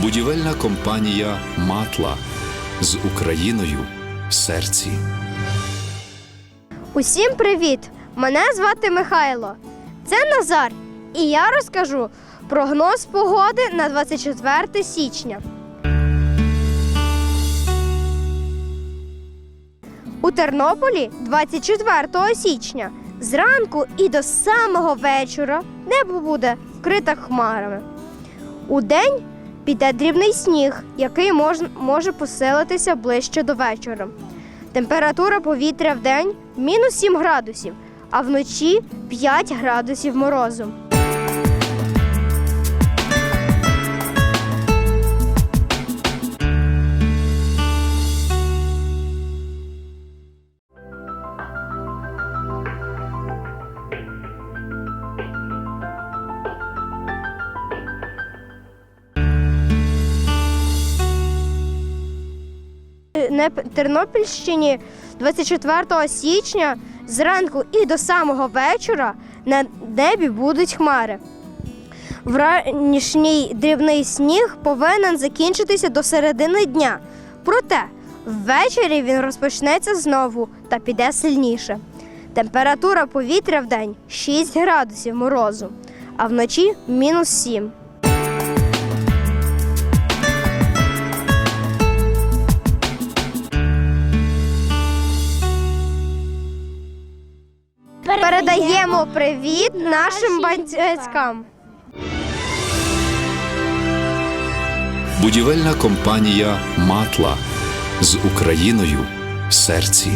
Будівельна компанія Матла з Україною в серці. Усім привіт! Мене звати Михайло. Це Назар. І я розкажу прогноз погоди на 24 січня. У Тернополі 24 січня зранку і до самого вечора небо буде вкрите хмарами. У день піде дрібний сніг, який мож, може поселитися ближче до вечора. Температура повітря в день мінус 7 градусів, а вночі 5 градусів морозу. На Тернопільщині 24 січня зранку і до самого вечора на небі будуть хмари. Вранішній дрібний сніг повинен закінчитися до середини дня. Проте ввечері він розпочнеться знову та піде сильніше. Температура повітря в день 6 градусів морозу, а вночі мінус 7. Передаємо привіт нашим батькам. Будівельна компанія Матла з Україною в серці.